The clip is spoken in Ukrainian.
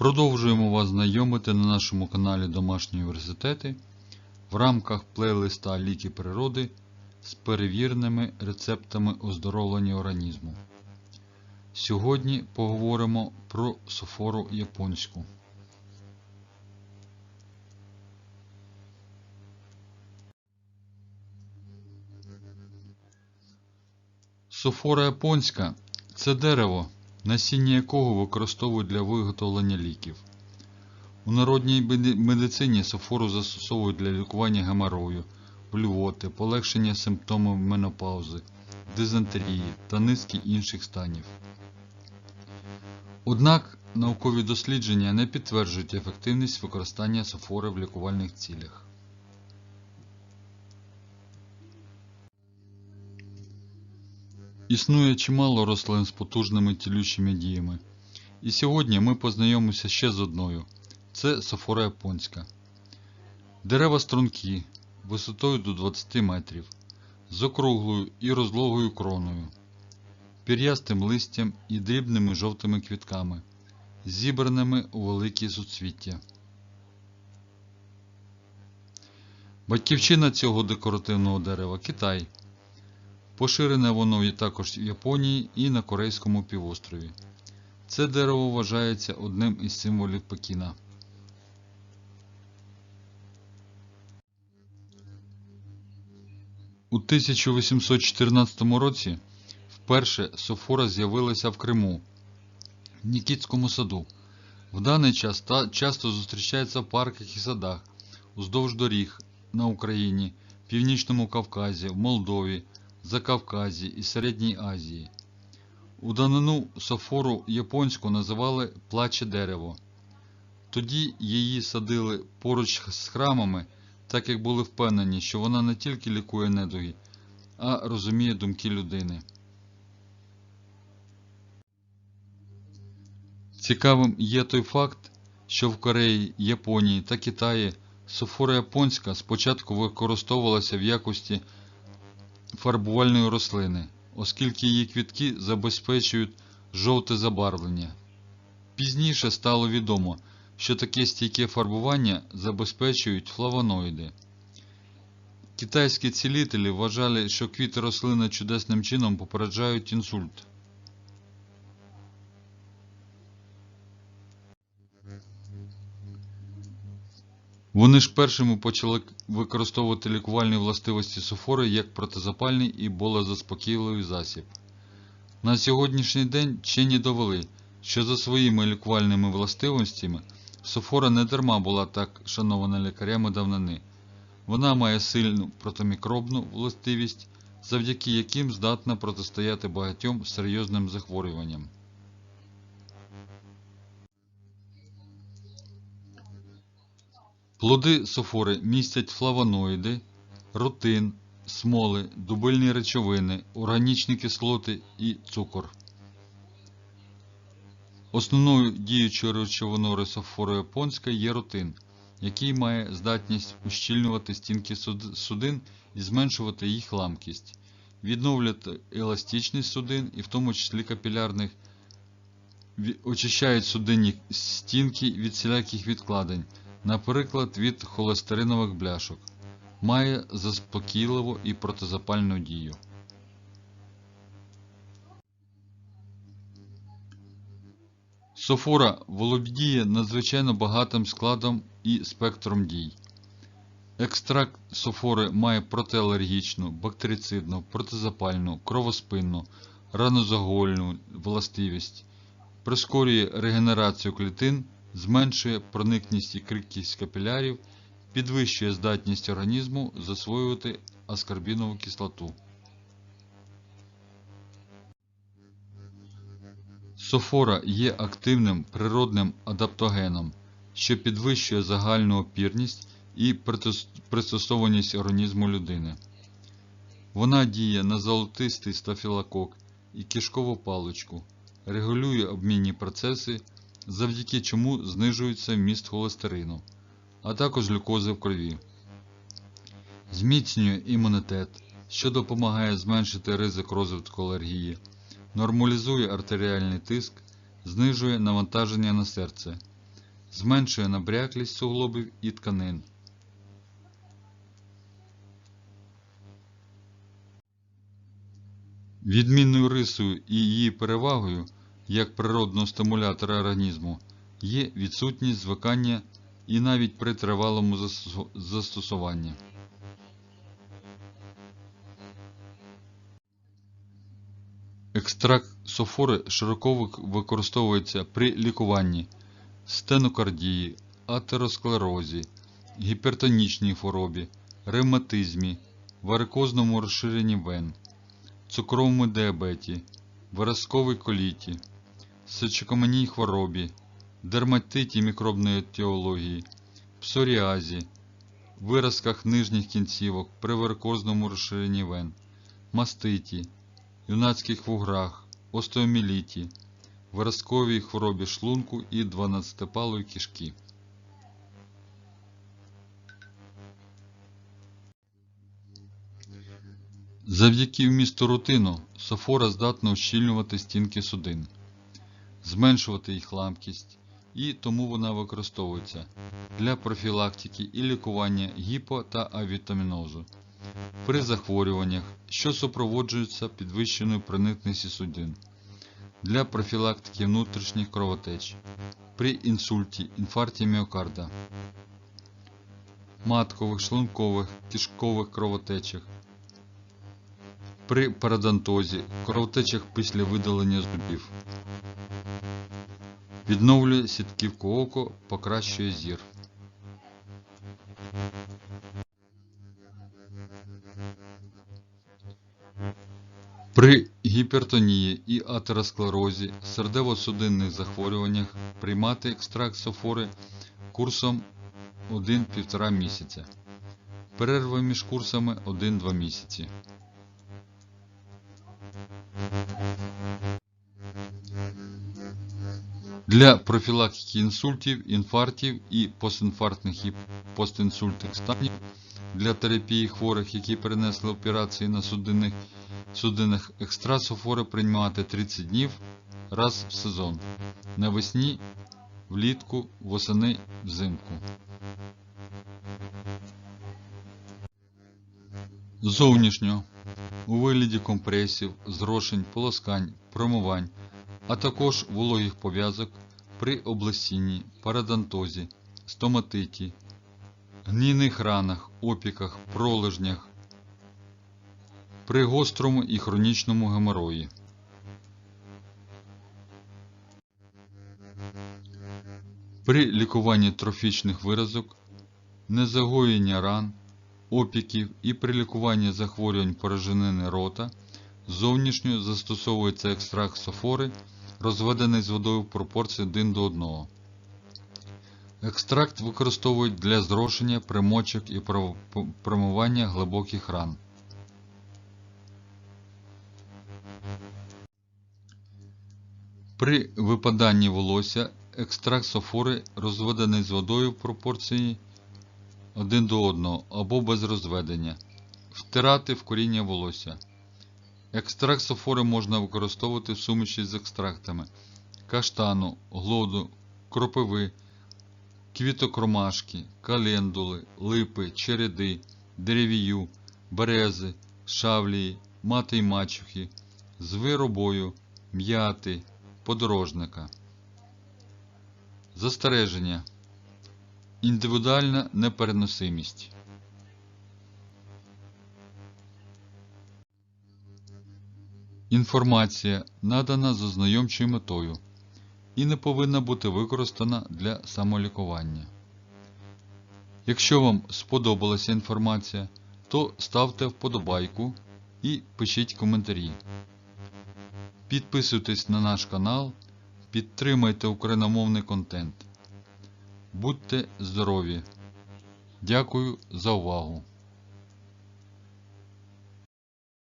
Продовжуємо вас знайомити на нашому каналі Домашні університети в рамках плейлиста Ліки природи з перевіреними рецептами оздоровлення організму. Сьогодні поговоримо про софору японську. Софора японська це дерево, насіння якого використовують для виготовлення ліків. У народній медицині софору застосовують для лікування геморою, блювоти, полегшення симптомів менопаузи, дизентерії та низки інших станів. Однак наукові дослідження не підтверджують ефективність використання софори в лікувальних цілях. Існує чимало рослин з потужними тілючими діями. І сьогодні ми познайомимося ще з одною. Це софора японська. Дерева стрункі, висотою до 20 метрів, з округлою і розлогою кроною, пір'ястим листям і дрібними жовтими квітками, зібраними у великі суцвіття. Батьківщина цього декоративного дерева Китай. Поширене воно також в Японії і на Корейському півострові. Це дерево вважається одним із символів Пекіна. У 1814 році вперше софора з'явилася в Криму, в Нікітському саду. В даний час та часто зустрічається в парках і садах, уздовж доріг на Україні, Північному Кавказі, в Молдові, Закавказі і Середній Азії. У данину софору японську називали плаче дерево. Тоді її садили поруч з храмами, так як були впевнені, що вона не тільки лікує недуги, а розуміє думки людини. Цікавим є той факт, що в Кореї, Японії та Китаї софора японська спочатку використовувалася в якості фарбувальної рослини, оскільки її квітки забезпечують жовте забарвлення. Пізніше стало відомо, що таке стійке фарбування забезпечують флавоноїди. Китайські цілителі вважали, що квіти рослини чудесним чином попереджають інсульт. Вони ж першими почали використовувати лікувальні властивості софори як протизапальний і болезаспокійливий засіб. На сьогоднішній день вчені довели, що за своїми лікувальними властивостями софора не дарма була так шанована лікарями давнини. Вона має сильну протимікробну властивість, завдяки яким здатна протистояти багатьом серйозним захворюванням. Плоди софори містять флавоноїди, рутин, смоли, дубильні речовини, органічні кислоти і цукор. Основною діючою речовиною ресофори японська є рутин, який має здатність ущільнювати стінки судин і зменшувати їх ламкість, відновлювати еластичність судин і в тому числі капілярних, очищають судинні стінки від всіляких відкладень, наприклад, від холестеринових бляшок, має заспокійливу і протизапальну дію. Софора володіє надзвичайно багатим складом і спектром дій. Екстракт софори має протиалергічну, бактерицидну, протизапальну, кровоспинну, ранозагольну властивість, прискорює регенерацію клітин, зменшує проникність і крихкість капілярів, підвищує здатність організму засвоювати аскорбінову кислоту. Софора є активним природним адаптогеном, що підвищує загальну опірність і пристосованість організму людини. Вона діє на золотистий стафілокок і кишкову паличку, регулює обмінні процеси, завдяки чому знижується вміст холестерину, а також глюкози в крові. Зміцнює імунітет, що допомагає зменшити ризик розвитку алергії, нормалізує артеріальний тиск, знижує навантаження на серце, зменшує набряклість суглобів і тканин. Відмінною рисою і її перевагою як природного стимулятора організму є відсутність звикання і навіть при тривалому застосуванні. Екстракт софори широко використовується при лікуванні стенокардії, атеросклерозі, гіпертонічній хворобі, ревматизмі, варикозному розширенні вен, цукровому діабеті, виразковій коліті, сечокам'яній хворобі, дерматиті мікробної етіології, псоріазі, виразках нижніх кінцівок при варикозному розширенні вен, маститі, юнацьких вуграх, остеоміліті, виразковій хворобі шлунку і 12-палої кишки. Завдяки вмісту рутину софора здатна ущільнювати стінки судин, зменшувати їх ламкість, і тому вона використовується для профілактики і лікування гіпо та авітамінозу. При захворюваннях, що супроводжуються підвищеною проникністю судин, для профілактики внутрішніх кровотеч, при інсульті, інфаркті міокарда, маткових, шлункових, кишкових кровотечах, при парадонтозі, кровотечах після видалення зубів. Відновлює сітківку око, покращує зір. При гіпертонії і атеросклерозі, сердево-судинних захворюваннях приймати екстракт софори курсом 1-1,5 місяця. Перерва між курсами 1-2 місяці. Для профілактики інсультів, інфарктів і постінфарктних і постінсультних станів для терапії хворих, які перенесли операції на судинних, судинних екстрасофори приймати 30 днів раз в сезон. Навесні, влітку, восени, взимку. Зовнішньо у вигляді компресів, зрошень, полоскань, промивань, а також вологих пов'язок при облесінні, парадонтозі, стоматиті, гнійних ранах, опіках, пролежнях, при гострому і хронічному геморої. При лікуванні трофічних виразок, незагоєння ран, опіків і при лікуванні захворювань порожнини рота зовнішньо застосовується екстракт софори, розведений з водою в пропорції 1 до 1. Екстракт використовують для зрошення примочок і промивання глибоких ран. При випаданні волосся екстракт софори розведений з водою в пропорції 1 до 1 або без розведення. Втирати в коріння волосся. Екстракт софори можна використовувати в суміші з екстрактами каштану, глоду, кропиви, квітокромашки, календули, липи, череди, деревію, берези, шавлії, мати й мачухи, звиробою, м'яти, подорожника. Застереження. Індивідуальна непереносимість. Інформація надана з ознайомчою метою і не повинна бути використана для самолікування. Якщо вам сподобалася інформація, то ставте вподобайку і пишіть коментарі. Підписуйтесь на наш канал, підтримайте україномовний контент. Будьте здорові! Дякую за увагу!